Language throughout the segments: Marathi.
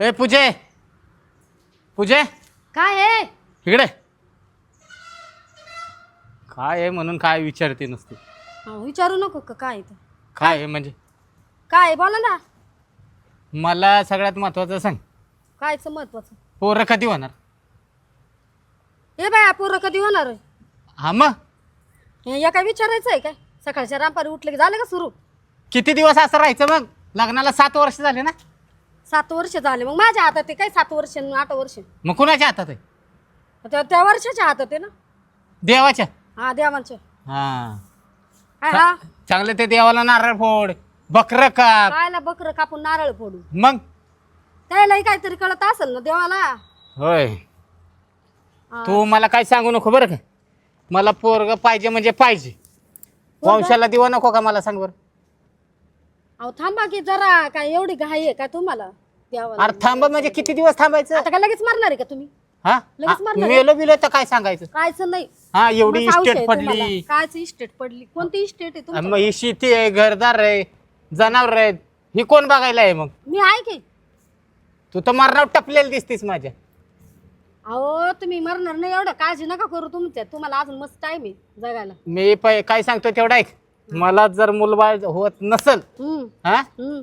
ए पूजे. पूजे. काय आहे? इकडे. काय आहे म्हणून काय विचारते नसते? विचारू नको का? काय आहे ते? काय आहे म्हणजे? काय आहे? बोला ना. मला सगळ्यात महत्वाचं सांग. कायचं महत्वाचं? पोरं कधी होणार? हे बाय पोरं कधी होणार आहे? हा मग? हे या काय विचारायचं आहे काय? सकाळच्या रामपारी उठले की झालं का सुरू? किती दिवस असं राहायचं मग? लग्नाला सात वर्ष झाले ना? सात वर्ष झाले. मग माझ्या हातात आहे काय सात वर्ष आणि आठ वर्ष? मग कुणाच्या हातात आहे? त्या त्या वर्षाच्या हातात आहे ना. देवाच्या? हा देवांच्या. हा. काय हा? चांगलं ते देवाला नारळ फोड बकर काप. कायला बकरं कापून नारळ फोडू? मग? त्यालाही काहीतरी कळत असेल ना देवाला. होय. हा. तू मला काय सांगू नको बरं का? मला पोरग पाहिजे म्हणजे पाहिजे. वंशाला दिवा नको का मला सांग बरं? अहो थांबा की जरा. काय एवढी घाई आहे काय तुम्हाला? अरे थांबा म्हणजे किती दिवस थांबायचं? आता काय लगेच मारणार आहे का तुम्ही? हा? लगेच मारणार आहे? मेलो बिलो तर काय सांगायचं? कायचं नाही. हा एवढी इस्टेट पडली. कायचं इस्टेट पडली? कोणती इस्टेट आहे आणि तुमची? मग ही शेती आहे घरदार आहे जनावर आहेत. ही कोण बघायला आहे मग? मी आहे की. तू तर मरणावर टपलेली दिसतीस माझ्या. अहो तुम्ही मरणार नाही एवढं. काळजी नका करू तुमच्या. तुम्हाला अजून मस्त टाइम आहे जगायला. मी पै- काय सांगतो तेवढा ऐक. मला जर मुलबाळ होत नसल हम्म. हा? हम्म.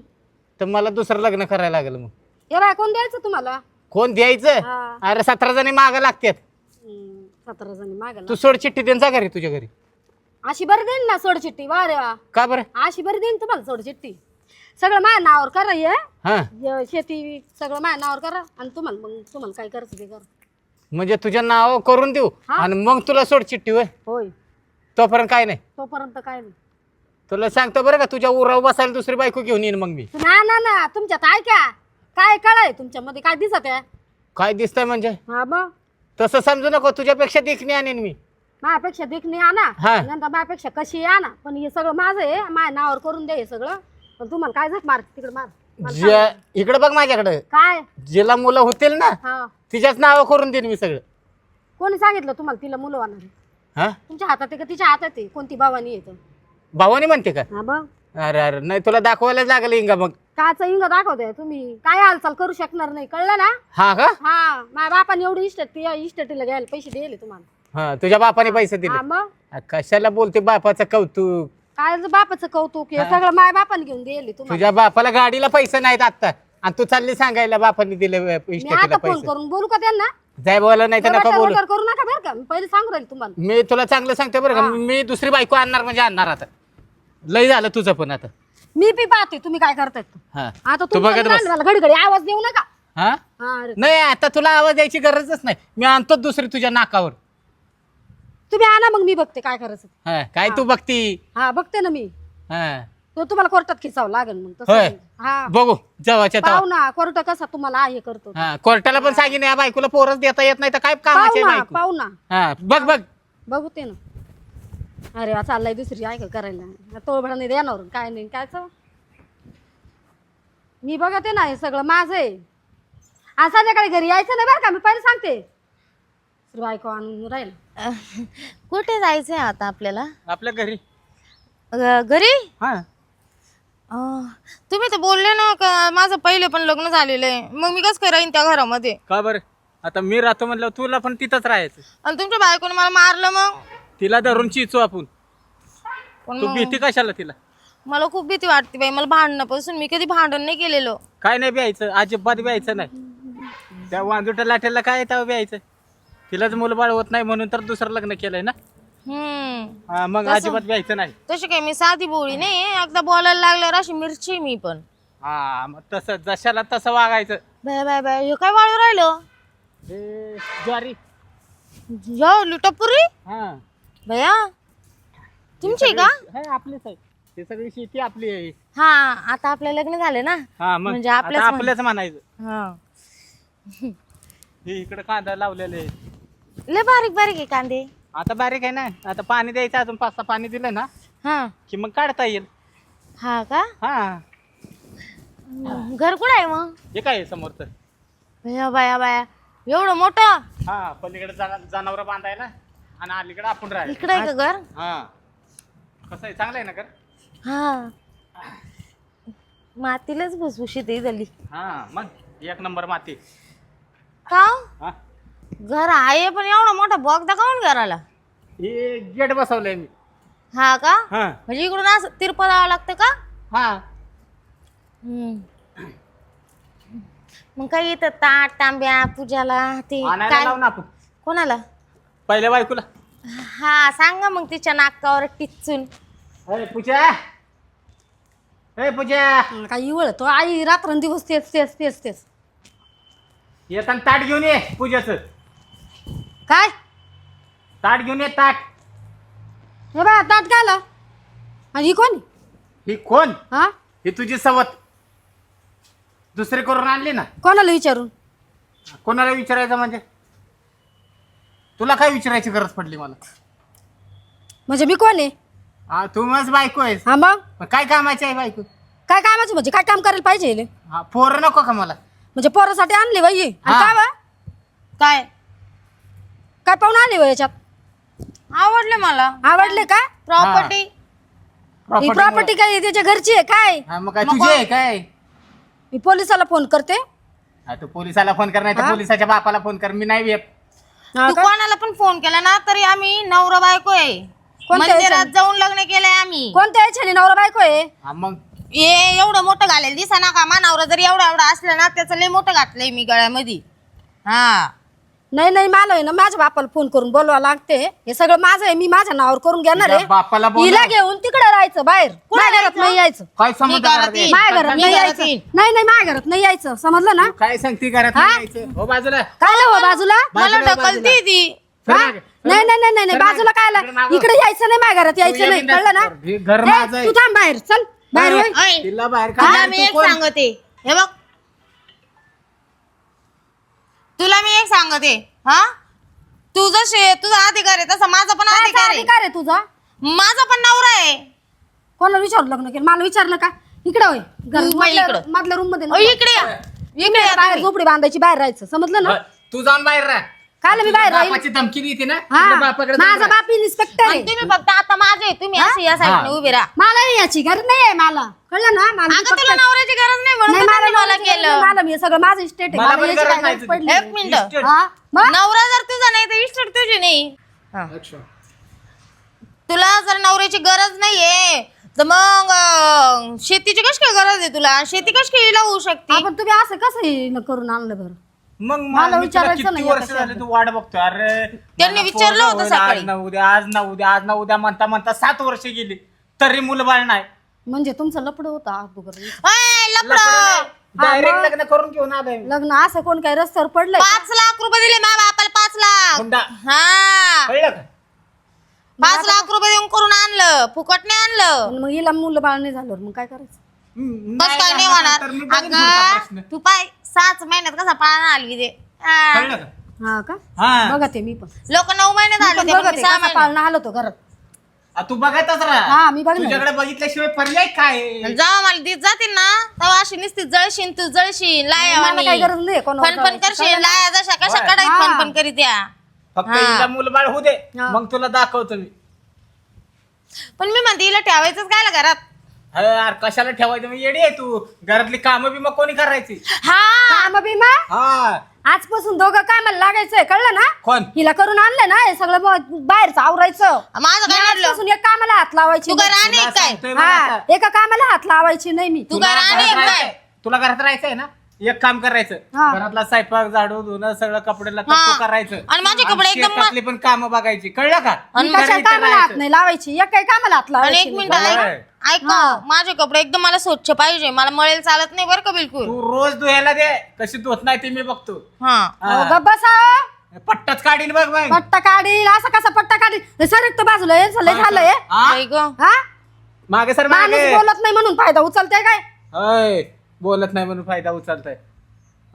तर मला दुसरं लग्न करायला लागेल मग. हे कोण द्यायचं तुम्हाला? कोण द्यायचं? हा. अरे सतरा जणी माग लागतात. हम्म, सतरा जणी मागायला तू सोड चिठ्ठी देऊन जा घरी तुझ्या घरी. अशी बरी देईन ना सोड चिठ्ठी. वा रे वा. का बरं? अशी बरी देईन तुम्हाला सोड चिठ्ठी. सगळं माझ्या नावावर करा हे. हा. हे शेती सगळं माझ्या नावावर करा आणि तुम्हाला मग तुम्हाला काय करायचं ते करा. म्हणजे तुझ्या नाव करून देऊ हा. आणि मग तुला सोड चिठ्ठी होय. होय. तोपर्यंत काय नाही. तोपर्यंत काय नाही. तुला सांगतो बरं का तुझ्या उराव बसायला दुसरी बायको घेऊन येईन मग मी. तुम्ही आणा ना तुमच्यात ऐका काय कळाय तुमच्यामध्ये? काय दिसत आहे? काय दिसतंय म्हणजे? हा मग? तसं समजू नको तुझ्यापेक्षा देखणी आणीन मी. माझ्यापेक्षा देखणी आणा. हा. नंतर माझ्यापेक्षा कशी आणा? पण हे सगळं माझं आहे माझ्या नावावर करून द्या हे सगळं. पण तुम्हाला काय झक मार तिकडे मार. मला इकडे बघ माझ्याकडे. काय? जिला मुलं होतील ना हा. तिच्याच नाव करून देईन मी सगळं. कोणी सांगितलं तुम्हाला तिला मुलं वाहणार आहे? हा? तुमच्या हातात आहे का? तिच्या हातात आहे. कोणती भावानी येतं भावानी म्हणते का? हा बघ. अरे अरे नाही तुला दाखवायलाच लागलं इंगा मग. काचा इंग दाखवते तुम्ही. काय हालचाल करू शकणार नाही कळलं ना? हा का? हा माझ्या बापाने एवढी इस्टेट इस्टेटीला घ्यायला पैसे दिले तुम्हाला. हा तुझ्या बापाने पैसे हा दिले मग? आ, कशाला बोलते बापाचं कौतुक? काय बापाचं कौतुक? हे सगळं माझ्या बापाने घेऊन दिले तुम्हाला. तुझ्या बापाला गाडीला पैसे नाहीत आता आणि तू चालली सांगायला बापाने दिले मी इस्टेटीला आता फोन पैसे. करून बोलू का त्यांना? जाय बोला नाही तर नका बोलू. करू नका बरं का. मी पहिले सांगू राहील तुम्हाला. मी तुला चांगलं सांगते बरं का. मी दुसरी बायको आणणार म्हणजे आणणार आता. लय झालं तुझं पण आता. मी बी पाहते तुम्ही काय करताय ते. हा. आता तू बघत बस. घडी घडी आवाज देऊ नका. हा? हा अरे. नाही आता तुला आवाज द्यायची गरजच नाही. मी आणतो दुसरी तुझ्या नाकावर. तुम्ही आणा मग मी बघते काय करायचं. हा काय तू बघती? हा बघते ना मी. हा. तो तुम्हाला कोर्टात खिचावं लागेल मग तसं होय. हा. बघू जेव्हाच्या तेव्हा पाहू ना कोर्ट कसा तुम्हाला हे करतो. हा कोर्टाला पण सांगेन या बायकोला पोरच देता येत नाही तर काय कामाची पाहू आहे ना बायको? पाहू ना. हा बघ बघ. बघू ते ना. अरे वा चाललाय दुसरी ऐक करायला. तोळभडा नाही देणार काय नाही काय मी बघते ना हे सगळं माझं आहे. आज संध्याकाळी घरी यायचं नाही बरं का मी पहिले सांगते. दुसरी बायको आणून राहील. कुठे जायचंय आता आपल्याला? आपल्या घरी. घरी? हा. तुम्ही तर बोलले ना का माझं पहिले पण लग्न झालेलं आहे. मग मी कसं राहीन त्या घरामध्ये? का बरं? आता मी राहतो म्हणलं तुला पण तिथंच राहायचं. आणि तुमच्या बायकोने मला मारलं मग? तिला धरून चिचू आपण. पण तू मग भीती कशाला तिला? मला खूप भीती वाटते बाई मला भांडणापासून. मी कधी भांडण नाही केलेलं. काय नाही ब्यायचं अजिबात ब्यायचं नाही. त्या वांजुट्या लाटेला काय तेव्हा ब्यायचं? तिलाच मुलबाळ होत नाही म्हणून तर दुसरं लग्न केलंय ना? हम्म. हा, मग अजिबात ब्यायचं नाही. तशी काय मी साधी बोळी नाही. एकदा बोलायला लागल्यावर अशी मिरची मी पण. हा मग तसं जशाला तसं वागायचं. बाय बाय बाय हे काय वाळू राहिलं? हे ज्वारी. यो लिटपुरी? हा. भया तुमची का? हे आपलीच आहे. ते सगळी शेती आपली आहे. हा आता आपलं लग्न झालं ना. हा मग म्हणजे आता आपल्याच म्हण- आपल्याच म्हणायचं. हा. हे इकडे कांदा लावलेले आहे. लय बारीक बारीक आहे कांदे. आता बारीक आहे ना. आता पाणी द्यायचं अजून पाच सहा पाणी दिलं ना हा. की मग काढता येईल. हा का? हा. घर कुठं आहे मग? हे काय आहे समोरचं भया बाया बाया. एवढं मोठं? हा पलीकडे जनावर बांधायला आणि अलीकडे आपण राहायला इकडे आहे का घर? हा. कसं आहे? चांगलं आहे ना कर हा. मातीलाच भुसभुशीत आहे झाली हा मग एक नंबर माती. का हा. घर आहे पण एवढा मोठा बोगदा काऊन घराला? हे गेट बसवलंय मी. हा का? हा. म्हणजे इकडून असं तिरपा जावं लागतं का? हा. हम्म. मग काय येतं ताट तांब्या पूजाला ते आणायला काय? लाव ना आपण. कोणाला? पहिल्या बायकोला. हा सांगा मग तिच्या नाकावर टिचून. अरे पूजा. ए पूजा. काही इवळ तो आई रात्रंदिवस तेच तेच तेच तेच. येताना ताट घेऊन ये पूजाचं. काय? ताट घेऊन ये ताट. हे बा ताट काय आला? आणि ही कोण? ही कोण? हा? ही तुझी सवत. दुसरी करून आणली ना. कोणाला विचारून? कोणाला विचारायचं म्हणजे? तुला काय विचारायची गरज पडली मला? म्हणजे मी कोण आहे? हा तू मस्त बायको आहेस. हा मग? काय कामाची आहे बायको? काय कामाचं म्हणजे? काय काम करायला पाहिजे? हिला? हा पोरं नको का मला? म्हणजे पोरासाठी आणली बाई आणि हा. काय बा काय? आणली बाई याच्यात? आवडले मला. आवडले का? प्रॉपर्टी ही. प्रॉपर्टी काय त्याच्या घरची आहे काय. हा, मग काय तुझी आहे काय? मी पोलिसाला फोन करते. हा तू पोलिसाला फोन कर नाही तर हा? पोलिसाच्या बापाला फोन कर मी नाही येत. हा तू का? कोणाला पण फोन केला ना तरी आम्ही नवरा बायको आहे. कोणत्या मंदिरात? जाऊन लग्न केलंय आम्ही. कोणत्या याच्याने नवरा बायको आहे? हा मग? ये एवढं मोठं घालेल दिसा ना का मा नवरा जर एवढा एवढा असला ना त्याचं लय मोठं घातलंय मी गळ्यामध्ये. हा. नाही नाही मला आहे ना माझ्या बापाला फोन करून बोलवा लागते हे सगळं माझं आहे मी माझ्या नावावर करून घेणार तुझ्या बापाला आहे बोलव. हिला घेऊन तिकडे राहायचं बाहेर माझ्या घरात नाही यायचं काय मी समज घरात येईन. माझ्या घरात मी नाही घरात यायचं येईन. नाही नाही माझ्या घरात नाही यायचं समजलं ना काय सांगते घरात हा? नाही यायचं? हो बाजूला काय हो बाजूला मला बाजूला, ढकलती ती हा? नाही नाही. नाही नाही सर बाजूला काय मागे. इकडे यायचं नाही माझ्या घरात यायचं नाही कळलं ना कर. हे घर ए, माझं आहे. तू थांब बाहेर चल बाहेर होय तिला बाहेर तुला. मी एक? सांगते हे बघ तुला मी एक सांगते हा? तू जसे तुझा अधिकार आहे तसा माझा पण अधिकार आहे. अधिकार आहे तुझा? माझा पण नवरा आहे. कोणाला विचारून लग्न केलं? मला विचारलं का? इकडे होय. घर तू बाई मधल्या- इकडं. मधल्या रूममध्ये. इकडे या. इकडे या बाहेर तुम्ही. झोपडी बांधायची बाहेर राहायचं. समजलं ना? तू जाऊन बाहेर राह. काल मी बाहेर राहील. बापाची धमकी देते ना? हा. बापाकडे जाऊन माझा राह. बाप इन्स्पेक्टर आणि आहे. तुम्ही फक्त आता माझे तुम्ही असे या हा. साईडने उभे राहा. मला याची गरज नाही आहे मला. कळलं ना? मला अगं फक्त- तुला नवऱ्याची गरज नाही म्हणून नाही तर मला तुम्ही मला नवऱ्याची गरज केलं. नाही, मला मी सगळं माझं इस्टेट आहे. मला मला पण याची गरज काय नाही गरज तुझी. पडली. एक मिनिट. हा? मग? नवरा जर तुझा नाही तर इष्ट तुझी नाही. अच्छा. तुला जर नवऱ्याची गरज नाहीये तर मग अं, शेतीची कशी काय गरज आहे तुला? शेती कशी काय हिला होऊ शकते? आपण तुम्ही असं कसं हे न करून आणलं बरं? मग मला मला विचारायचं किती नाही वर्ष आता झाले तू वाट बघतो अरे त्यांनी मला विचारलं पोरगं होतं होईल, सकाळी. आज ना उद्या आज ना उद्या आज ना उद्या म्हणता म्हणता सात वर्ष गेली. तरी मुलं बाळ नाही. म्हणजे तुमचं लपड होतं अगोदर. अय, लफडं. डायरेक्ट लग्न करून घेऊन आलोय मी. लग्न असं कोण काय रस्त्यावर पडलंय पाच लाख रुपये दिले माझ्या बापाला पाच लाख. हुंडा. हा. कळलं का? पाच लाख रुपये देऊन करून आणलं फुकटने आणलं. आणि मग हिला मुलं बाळ नाही झालं मग काय करायचं? हम्म, काय नाही झालं तर मी होणार बघीन पुढचा प्रश्न. अगं तू पाय. सहाच महिन्यात कसा पाळणा दे कळलं का हा का हा बघा ते मी पण लोक नऊ महिन्यात मी आले पण होते, पण बघा मी ते सहा कसा पाळणा आलो तो घरात आ, तू बघतच हा, राहा मी बघणार. तुझ्याकडे बघितल्याशिवाय पर्याय काय आहे? जेव्हा मला दिस जातील ना तेव्हा अशी नुसती जळशीन तू जळशीन मला काही गरज नाही कोणावर फन फन जळायची. करशील लाया जशा कशा होय. हा. फन फन करीत या फक्त हा. हिला मुलबाळ होऊ दे हा. मग तुला दाखवतो मी पण मी म्हणते हिला ठेवायचंच काय घरात अरे यार कशाला ठेवायचं? मग येडी आहे तू. घरातली कामं बी मग कोणी करायची? हा काम बिमा? हा. आजपासून दोघं कामाला लागायचंय कळलं ना? कोण? हिला करून आणलं ना हे सगळं मग बाहेरचं आवरायचं. माझं काय म्हणलं आजपासून एक कामाला हात लावायची तू काय नाही. राणी आहे तुला काय? सांगतोय बघ हा आता. एका कामाला हात लावायची नाही मी. तू घरात? तुला घरात राहायचंय ना? एक काम करायचं. हा. घरातला स्वयंपाक झाडू धुणं सगळं कपडे हा. करायचं. आणि माझे कपडे एकदम मा- शेतातली पण कामं बघायची. कळलं का? आणि घरी कशा कामाला हात. नाही लावायची? एक काही कामाला हात आणि एक. मिनिट बरोबर. ऐक ऐक हा. माझे कपडे एकदम मला स्वच्छ पाहिजे. मला मळेल चालत नाही बरं का बिलकुल. तू रोज धुयाला दे. कशी धुत नाही ते मी बघतो. हा. हा. बसा. पट्टाच काढीन बघ बघ पट्टा काढील असं कसा पट्टा काढील हे सरक तर बाजूला हे झालंय. झालंय हा? गं. हा? मागे सर माणूस मागे बोलत नाही म्हणून फायदा उचलते काय? बोलत नाही म्हणून फायदा उचलताय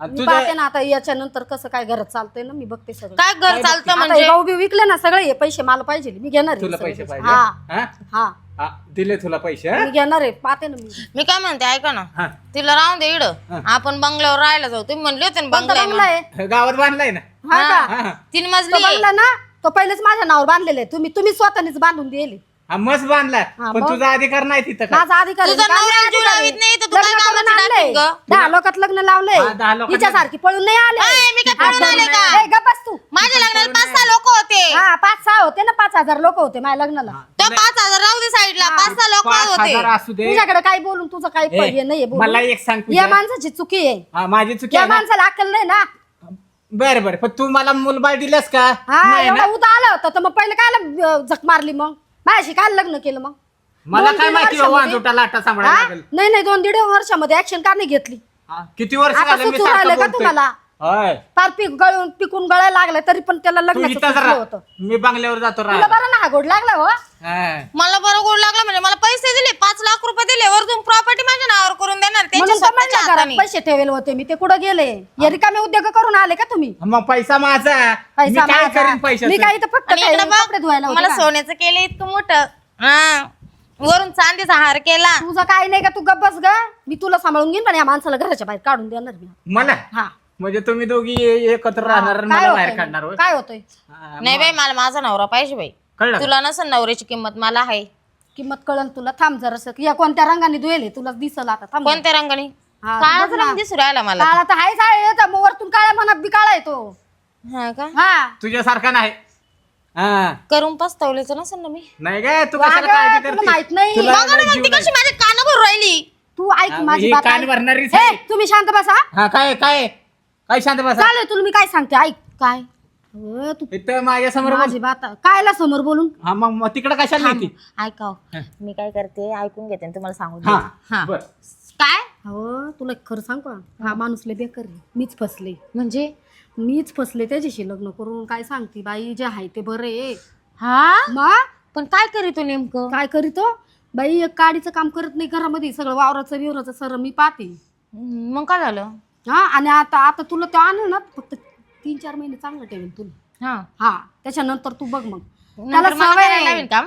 आणि मी पाहते तुझ्या ना आता याच्या नंतर कसं काय घरात चालतंय ना मी बघते सगळं काय घर चालतं आता म्हणजे भाऊ बी विकले ना सगळे हे पैसे मला पाहिजे मी घेणार आहे तुला सगळे पैसे. पाहिजे हा हा? हा हा, दिले तुला पैसे हा? मी घेणार आहे पाहते ना मी मी काय म्हणते ऐका ना हा. तिला राहून दे इड. आपण बंगल्यावर राहायला जाऊ तुम्ही म्हणले होते ना बंगला आहे बंगला म्हणून. आहे गावात बांधलाय ना हा का हा. तीन तो मजली आहे. बंगला ना तो पहिलेच माझ्या नावावर बांधलेला आहे तुम्ही तुम्ही स्वतःनीच बांधून दिले हा मस्त बांधला हा, पण मग? तुझा अधिकार नाही तिथं काय माझा अधिकार आहे. तुझा काय नवरा नाही जीव अधिकार आहे? लावीत नाही तर तू काय लग्न करून कामाचं आणलंय. टाकीन ग? दहा लोकात लग्न लावलंय हा, दहा लोकात हिच्यासारखी पळून नाही आले अय, मी काय पळून आले का? ए, गप्प बस तू माझ्या लग्नाला पाच सहा लोक होते हा पाच सहा होते ना पाच हजार लोक होते माझ्या लग्नाला तो पाच हजार राहू दे साईडला पाच सहा लोक पाच होते हजार असू दे तुझ्याकडे काय बोलून तुझं काही ए, हे नाहीये बोलून. मला एक सांग या. माणसाची चुकी आहे हा, माझी चुकी या आहे ना माणसाला अक्कल नाही ना बर बर पण तू मला मुलबाळ दिलंस का हा नाही एवढा ना? उदा आला होता तर मग पहिले काय झक मारली मग माझ्याशी काय लग्न केलं मग? मला दोन काय दीड माहिती वर्षामध्ये- वांजुटा लाटा सांभाळायला हा? लागेल. नाही नाही दोन दीड वर्षामध्ये ऍक्शन का नाही घेतली. हा, किती वर्ष आता झालं मी सुचून राहिलं सारखं का बोलतोय? तुम्हाला? होय. फार पीक गळून पिकून गळायला लागलं तरी पण त्याला तू लग्न होतं. मी बंगल्यावर जातो तुला बरं ना हा गोड लागला हो. हा. मला बरं गोड लागलं म्हणजे मला पैसे दिले पाच लाख रुपये दिले वरतून प्रॉपर्टी माझ्या नावावर करून देणार त्यांच्या म्हणून तर स्वतःच्या म्हणलं घरात हाताने. पैसे ठेवेल होते मी ते कुठं गेले? या रिकामे उद्योग करून आले का तुम्ही? मग पैसा माझा. मी पैसा काय माझा. करीन मी पैशाचं काही तर फक्त आणि काही इकडं कपडे धुवायला बघ होते मला का? सोन्याचं केलं इतकं मोठं. हा. वरून चांदीचा हार केला. तुझं काय नाही का तू गप्पस ग. मी तुला सांभाळून घेईन पण या माणसाला घराच्या बाहेर काढून देणार मी. मला? हा. म्हणजे तुम्ही दोघी एकत्र राहणार आणि काय मला बाहेर होतंय? काढणार होय? काय होतंय? हा, नाही बाई मला माझा नवरा पाहिजे बाई. कळलं का? तुला नसेल नवऱ्याची किंमत मला आहे. किंमत कळल तुला? थांब जरास. या कोणत्या रंगाने धुएल तुला दिसल आता थांब कोणत्या रंगाने? हा, काळाच बघ ना. रंग दिसू राहिला मला. काळा तर आहे मग वरतून काळ्या मनात बी काळा येतो. हा का? हा. तुझ्यासारखा नाही. हा. करून पस्तावलेच नसेल ना मी? नाही काय तू काळजी तुला करते? माहीत नाही. तुला बघा ना लय मग जीव ती नाही. कशी माझ्या कान भरून राहिली? तू ऐक हा, माझी ही बात कान ऐक. भरणारीच ए, आहे. तुम्ही शांत बसा. हा काय काय काय शांत बसा. चालेल तुला मी काय सांगते? ऐक काय? अं, तू इथं माझ्यासमोर माझी बात कायला समोर बोलून? हा मग मग तिकडे कशाला येते? ऐकाव. मी काय करते ऐकून घेते आणि तुम्हाला सांगू हा देते. हा. बर. काय? हो तुला खरं सांग का? हा माणूस लय बेकार आहे. मीच फसले. म्हणजे? मीच फसले त्याच्याशी लग्न करून. काय सांगते बाई जे आहे ते बरं आहे. हा? मग पण काय करीतो नेमकं? काय करीतो? बाई एक काडीचं काम करत नाही घरामध्ये. सगळं वावराचं बिवराचं सर मी पाहते. मग काय झालं? हा आणि आता आता तुला ते आणलं ना फक्त तीन चार महिने चांगलं ठेवेल तुला. हा. हा त्याच्यानंतर तू बघ मग. नंतर त्याला मला सवय करायला काम?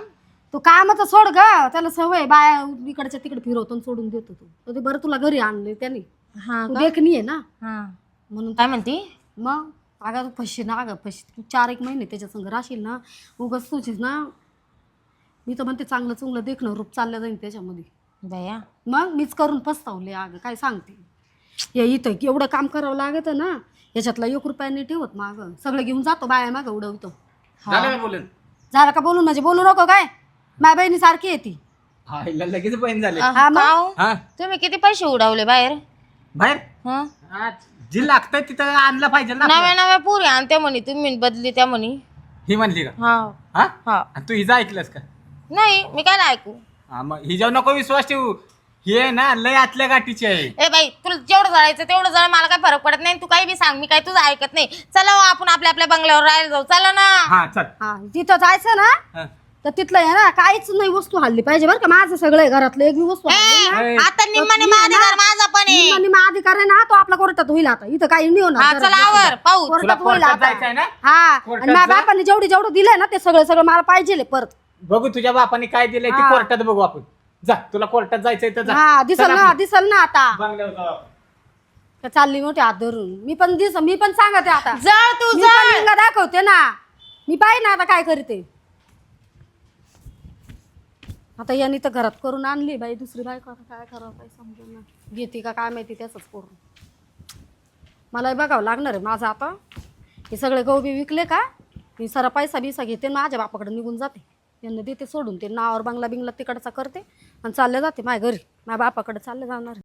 तू कामाचं सोड ग. त्याला सवय बाया इकडच्या तिकडे फिरवतो आणि सोडून देतो तू. तर ते बरं तुला घरी आणले त्याने. हा का? देखणी आहे ना. हा. म्हणून काय म्हणती? मग अगं तू फशी ना अगं फशी तू चार एक महिने त्याच्या संग राहशील ना उगाच तुझीच ना मी तर म्हणते चांगलं चांगलं देखणं रूप चाललं जाईल त्याच्यामध्ये. मग मीच करून पस्तावले अगं काय सांगते? या इथं एवढं काम करावं लागत ना याच्यातला एक रुपया नाही ठेवत मागं. सगळं घेऊन जातो बाया मागं उडवतो. झालं का बोलून? झालं का बोलून? म्हणजे बोलू नको काय? माय बहिणी सारखी आहे ती. हा हिला लगेच बहीण झाले. हा, मग? का हो? हा तुम्ही किती पैसे उडवले बाहेर? बाहेर? हा? हा, जी लागतंय तिथं आणलं पाहिजे ना नव्या नव्या पुरी आणि त्या म्हणी तुम्ही बदली त्या म्हणी. ही म्हणली का? हा. हा? हा. आणि तू हिचं ऐकलंस का? नाही मी काय नाही ऐकू. हा मग नको विश्वास ठेवू. ही ना लय आतल्या गाठीची आहे. ए बाई तुला जेवढं जळायचं तेवढं जळ मला काय फरक पडत नाही. तू काही बी सांग मी काय तुझं ऐकत नाही. चला हो, आपण आपल्या आपल्या बंगल्यावर राहायला जाऊ. चला ना. हा चल. हा तिथं जायचं ना हा. तर तिथलं आहे ना काहीच नाही वस्तू हल्ली पाहिजे बरं का. माझं सगळं आहे घरातलं एक बी वस्तू हल्ली. ए, आता निम्माने मी आहे ना, माझा माझा पण आहे. निम्मा निम्मा अधिकार आहे ना तो आपला कोर्टात होईल आता. इथं काही नाही हा होणार चला आवर पाहू. तुला कोर्टात होईल कोर्टात आता. जायचंय ना? हा कोर्टात आणि माझ्या जा. बापाने जेवढी जेवढं दिलंय ना ते सगळं सगळं मला पाहिजे परत. बघू तुझ्या बापाने काय दिलंय ते हा. कोर्टात बघू आपण. जा तुला कोर्टात जायचंय तर जा. हा दिसल चल ना आपण. दिसल ना आता. बंगल्यावर जाऊ आपण. का चालली मोठी हात धरून मी पण दिस मी पण सांगते आता. जळ तू मी जळ! पण लिंग दाखवते ना. मी पाहिजे ना आता काय करते. आता यांनी तर घरात करून आणली बाई दुसरी बायको आता काय करावं काय समजेल ना घेते का काय माहिती त्याच करून. मला बघावं लागणार आहे माझं आता. हे सगळे गहू बी विकले का? मी सारा पैसा बिसा घेते आणि माझ्या बापाकडे निघून जाते. यांना देते सोडून ते नावावर बंगला बिंगला तिकडचा करते आणि चालले जाते माझ्या घरी. माझ्या बापाकडे चालले जाणार